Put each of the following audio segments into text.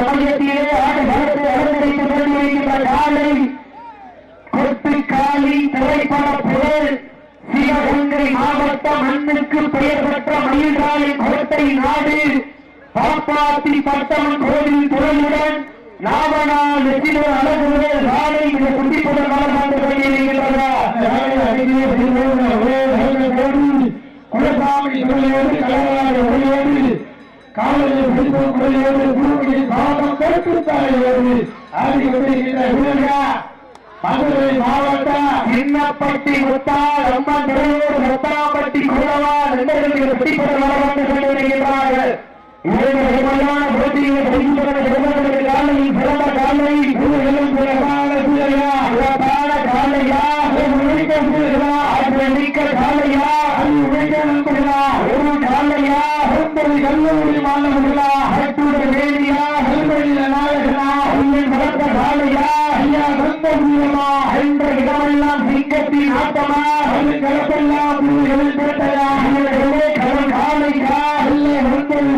சமயத்திலே ஆடுகளத்தை அலங்கரித்துக் கொண்டிருக்கின்ற காலை கொட்டுக்காலி திரைப்பட புகழ் சிவகங்கை மாவட்ட மண்ணுக்கு பெயர் பெற்ற மயில்காலை கோட்டை நாடு பாப்பாத்தி பட்டமன் கோவில் துறையுடன் நாவனால் எதிரோ அழகு குட்டிப்புடன் காலையில் பிடிப்போம் முறையோடு குருமணி பாவம் கருத்துத்தாயோடு ஆடி கொண்டிருக்கின்ற வீரர்களா மதுரை மாவட்டம் சின்னப்பட்டி முத்தால் அம்மன் துறையோடு முத்தாப்பட்டி குலவா நண்பர்களுக்கு வெற்றிப்பட வந்து கொண்டிருக்கிறார்கள் இரண்டு விதமான போட்டியில் வெளிப்பட சிறந்த காலையில் சிறந்த காலை குருகளும் சிறப்பான சூழலா சிறப்பான காலையா முடிக்க சூழலா அது மிக்க காலையா அது உழைக்க நண்பர்களா ஒரு காலையா ஒன்பது கல்லூரி மாணவர்களா அகத்தூர் வேலியா கல்வழியில நாயகனா உங்கள் சிறந்த காலையா ஐயா சொந்த புரியமா என்ற இடமெல்லாம் சிங்கத்தின் ஆட்டமா அது கலப்பெல்லாம் புரிகளில் பேட்டையா இவர்களே கலன் காலையா இல்லை ஒன்பது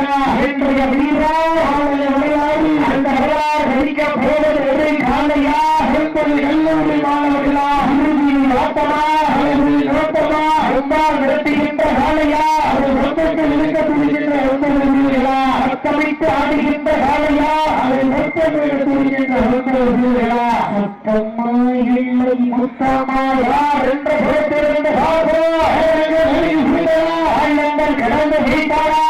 உலகையா இன்றைய வீரா காலைய விளையாடி அந்த விளையாடு நடிக்க போவது ஒரே காலையா? ஒன்பது கல்லூரி மாணவர்களா இறுதியில் ஆட்டமா அலைகளில் நோட்டமா ரொம்ப நடத்துகின்ற காலையா? அது சொந்தத்தில் இருக்க துணிகின்ற ஒன்பது வீரர்களா? அக்கமிட்டு ஆடுகின்ற காலையா? அதை சொந்தத்தில் துணிகின்ற ஒன்பது வீரர்களா? சத்தம்மா இல்லை முத்தமா யார் என்ற புறத்திலிருந்து பார்ப்போம் கடந்து வீட்டாரா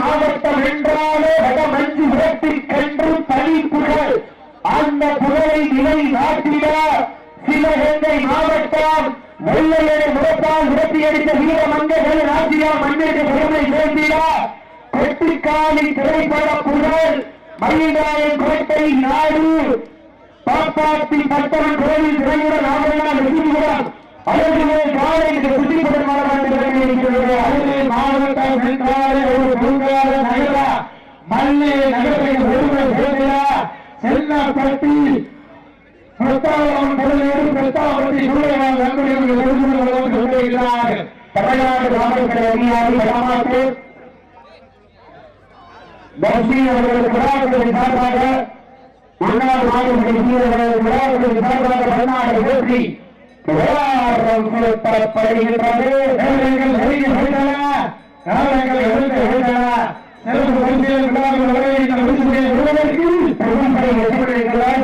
மாவட்டம் அந்த புகழை நிலை நாட்டிட சிவகங்கை மாவட்டம் வெள்ளையரை முகத்தால் விரட்டி அடித்த வீர மங்ககள் ராஜியா மண்ணிற்கு பெருமை சேர்த்திட. கொட்டிக்காலி திரைப்பட புகழ் மயிலாயன் கோட்டை நாடு பாப்பாத்தி பட்டம் கோவில் திரையுடன் ஆவணம் வெற்றிபுரம் அழகிலே காலை இந்த சுற்றிப்படும் மாவட்டம் அழகே மாவட்டம் என்றாலே ஒரு பொருளாத நகரா மல்லே நகரை ஒருவர் சேர்ந்தா செல்லப்பட்டி பிரஸ்தாவனம் பொருளோடு பிரஸ்தாவனத்தை சூழலால் நண்பர்கள் ஒருமுறை சொல்லுகிறார்கள் தமிழ்நாடு மாவட்ட அதிகாரி பரமாத்தூர் பக்தி அவர்களுக்கு விழாக்களின் சார்பாக முன்னாள் மாநில வீரர்கள் விழாக்களின் சார்பாக தமிழ்நாடு வெற்றி விழாரம் செலுத்தப்படுகின்றது வருகின்றன. எழுந்து வருகின்றன. சிறப்பு பரிசுகள் விருதுகளை பெறுவதற்கு எதிர்கொள்கிறார்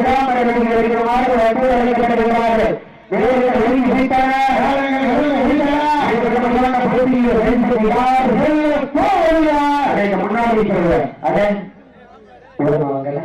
வைத்தன எழுந்து வருகின்றன இதற்கான போட்டியில் வென்றுகிறார் அதற்கு முன்னாடி சொல்லுவேன் அதன் உடனவங்களை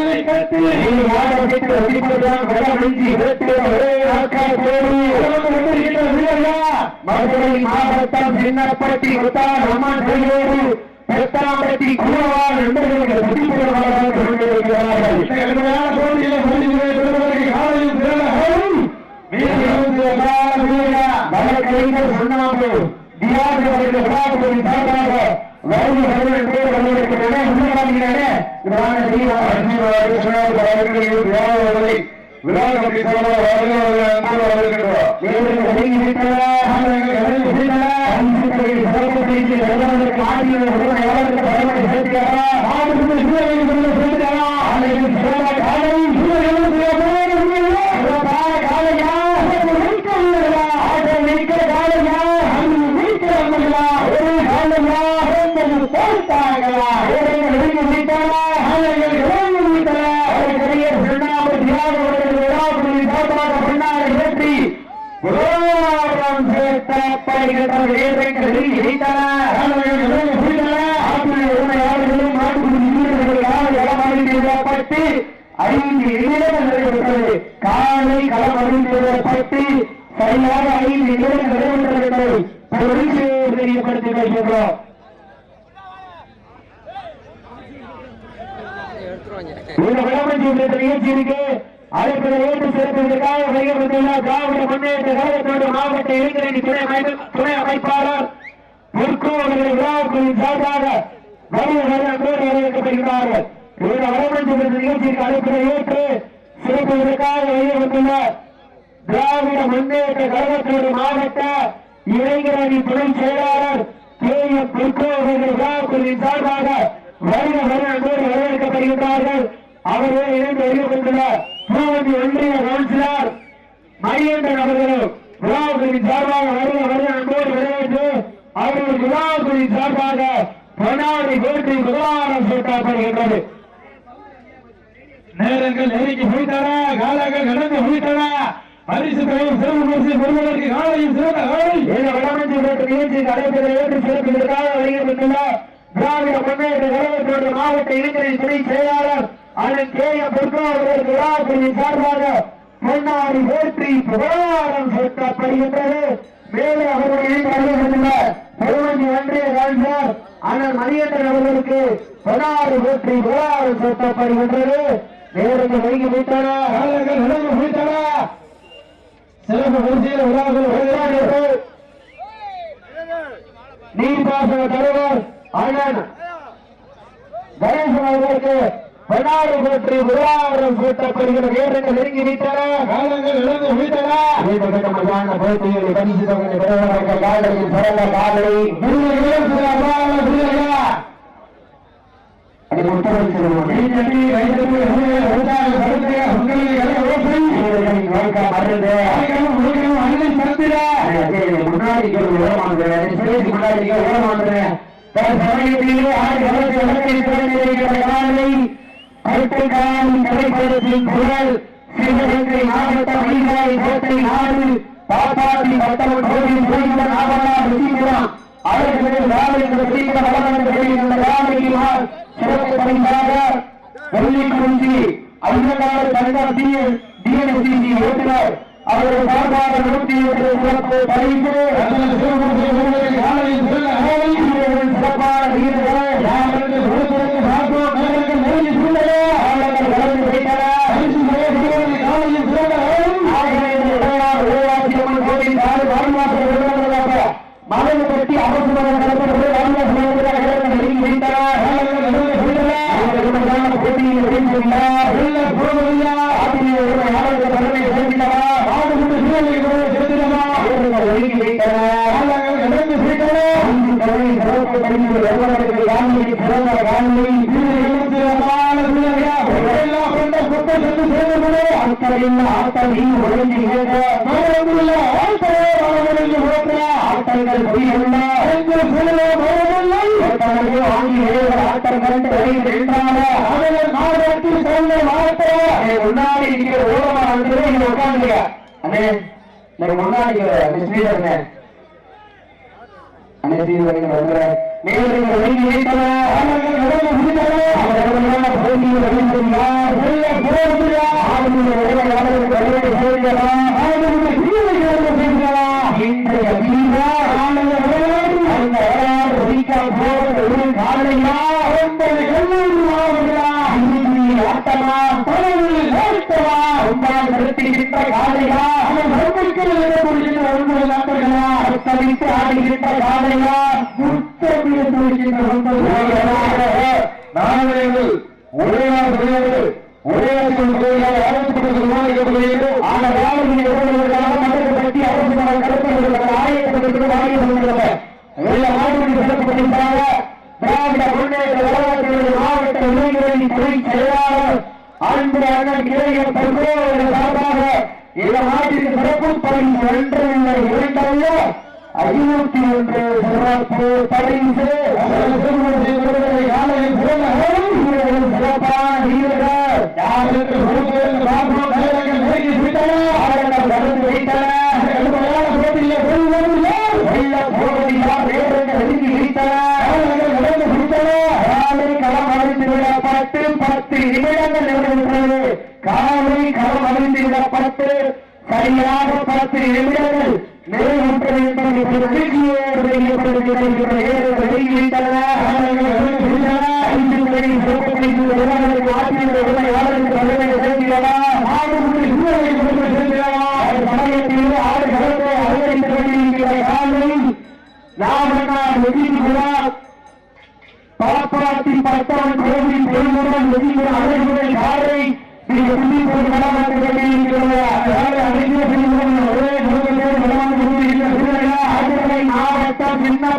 மாவட்டம் சின்னப்பட்டி அம்மன் கையோடு பெத்தாம்பட்டி குருவார் நண்பர்களுக்கு சுற்றிப்படுவார்கள் கொண்டிருக்கிறார்கள். கடுமையான போட்டியில முடிவுகளை பெறுவதற்கு காலையில் பிறகு வழக்கறிஞர் சொன்னாமல் தியாகி அவர்கள் விழாக்களின் சார்பாக கமிட்டி சார்பாக ஐந்து நிமிடங்கள் நிறைவேற்றது காலை களம் அறிந்துள்ளப்பட்டு சரியாக ஐந்து நிமிடங்கள் நிறைவேற்றவில்லை பரிசு தெரியப்படுத்தி வைக்கின்றோம் இந்த விளம்பரம் அழைப்பதை ஏற்று சிறப்பிற்காக வைக்கப்பட்டுள்ள திராவிட முன்னேற்ற கழகத்தோடு மாவட்ட இளைஞரணி துணை அமைப்பு துணை அமைப்பாளர் பொற்கோவர்களை விழாக்குழுவின் சார்பாக வருகிற வருடத்தோடு வரவேற்கப்படுகிறார்கள் இந்த விளம்பரம் நிகழ்ச்சிக்கு அழைப்பதை ஏற்று சிறப்பிற்காக வைக்கப்பட்டுள்ள திராவிட முன்னேற்ற கழகத்தோடு மாவட்ட இளைஞரணி துணை செயலாளர் கே. எம். பொற்கோவர்களை விழாக்குழுவின் சார்பாக வருக வருடத்தோடு வரவேற்கப்படுகிறார்கள் அவர்களே இணைந்து வெளியிட்டுள்ள பூவதி ஒன்றிய கவுன்சிலர் மணிகண்டன் அவர்களும் விழாக்குழுவின் சார்பாக வருக வருக அன்போடு வரவேற்று அவர்கள் விழாக்குழுவின் சார்பாக பொன்னாடி வேற்றி விவகாரம் சூட்டப்படுகின்றது. நேரங்கள் நெருங்கி போய்த்தன காலங்கள் கடந்து போய்த்தன. பரிசு பெறும் சிறப்பு பரிசு பெறுவதற்கு காலையும் சிறந்த காலை. இந்த விளம்பரத்தை பெற்ற நிகழ்ச்சிக்கு அழைப்பதை ஏற்று சிறப்பிற்காக வெளியிட்டுள்ள திராவிட முன்னேற்ற கழகத்தோடு மாவட்ட இளைஞரின் துணை செயலாளர் அண்ணன் கே பொற்காவலர் விழாக்குழுவின் சார்பாக பொன்னாடி போற்றி புகழாரம் சூட்டப்படுகின்றது. மேலும் அவர்கள் அறிவித்துள்ள பொதுவண்டி ஒன்றிய கவுன்சிலர் அண்ணன் மணிகண்டன் அவர்களுக்கு பொன்னாடு போற்றி புகழாரம் சூட்டப்படுகின்றது. நேரங்கள் வைகி விட்டன காலங்கள் நடந்து விட்டன சிறப்பு வரிசையில் விழாக்கள் வருகிறார்கள் நீர்ப்பாசன தலைவர் அண்ணன் கணேசன் அவர்களுக்கு பெண்ணாடு போற்றி விழாவரம் சூட்டப்படுகிற நேரங்கள் நெருங்கி விட்டன. காலங்கள் இழந்து விட்டன. போட்டியில் பரிசு தொகை பெறுவதற்கு காலையில் சிறந்த காலை முன்னாடி முன்னாடி காலம் திரைப்படத்தின் குரல் சிவகங்கை மாவட்ட வைகாய் கோட்டை நாடு பாப்பாத்தி பட்டவன் கோவில் கோயில் நாவலா ருசிபுரம் அவர்களுடைய ராமலிங்க சீக்கிர வளர்ந்த வெளியிலுள்ள ராமலிங்கார் சிறப்பு பரிசாக வெள்ளி ஓட்டுநர் அவர்கள் சார்பாக நூற்றி எட்டு சிறப்பு சிறப்பான நேரங்கள் சூழ்நிலை கலந்து வைத்தன காலையில் சிறந்த கோவில் நாடு வாரணாசி விருதுநகராக பற்றி அரசு மதம் நடத்தப்பட்டு வைத்தன போட்டியில் ஆட்களின் ஆட்களின் ஒழுங்கி ஆட்டங்கள் புரியுள்ள வாங்கி ஆட்டங்கள் வென்றால அவர்கள் மாவட்டத்தில் சிறந்த மாவட்டம் முன்னாடி இங்கே ஓரமா உட்காந்துங்க அண்ணே முன்னாடி அந்த ஸ்ரீதரண்ணே அனைத்தையும் வருகிறேன் மேலும் ஒழுங்கி வைத்தன அவர்கள் நடந்து முடித்தன அவர்கள் போட்டியில் வருகின்றார் இன்றைய அந்த வரலாறு போகிற ஒரு காலையா ஒன்பது எண்ணூறு ஆட்டமா ஓட்டமா ஒன்றால் நிறுத்துகின்ற காலையா அவன் மறுபடிக்கும் எழுதப்படுகின்ற ஒன்பது நண்பர்களா தவித்து ஆடுகின்ற காலையா முத்தமிழ் சொல்கின்ற ஒன்பது ஒரே நாள் ஒரே மாவட்ட செயலாளர் அன்பு அண்ணன் கிளையர் தற்போது சார்பாக இந்த சிறப்பு பரிசு ஒன்று இல்லை இரண்டல்ல ஐநூத்தி ஒன்று சிறப்பு பரிசு. சிறப்பான யாருக்கு பொறுப்பேற்று பார்ப்போம் நேரங்கள் நெருங்கி விட்டன சுமாராக பத்து நிமிடங்கள் நிறைவேற்ற வேண்டும் என்று நம்பிக்கையோடு வெளியிட்டிருக்கிற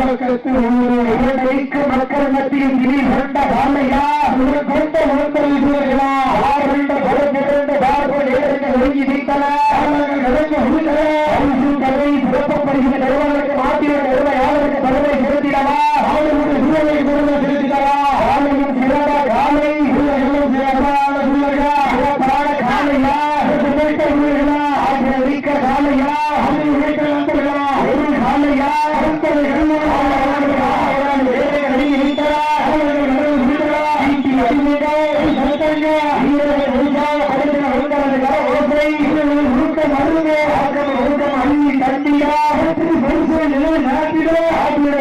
மக்களுக்கு மக்கள் மத்தியில் இனி கொண்ட பாலையா உங்கள் கொண்ட உணர்ந்தல் கூறுகளா ஆறுண்ட பலத்திலிருந்து பார்ப்பது ஏழு ஒழுங்கி நீத்தன நடந்து முடிந்தன சிறப்பப்படுகிற நிறுவனங்களுக்கு மாற்றிய நிறுவனம் அருவோ ஆக்கம் அழுக்கம் அழி கட்டியா? நிலை நாட்டிடோ? ஆகியோட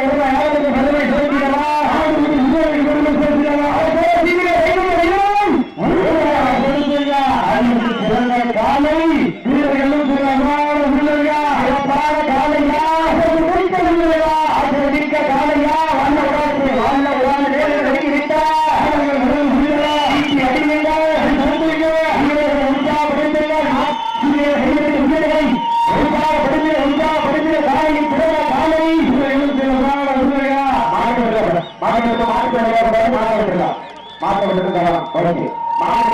மாவட்ட வெற்றி மாவட்ட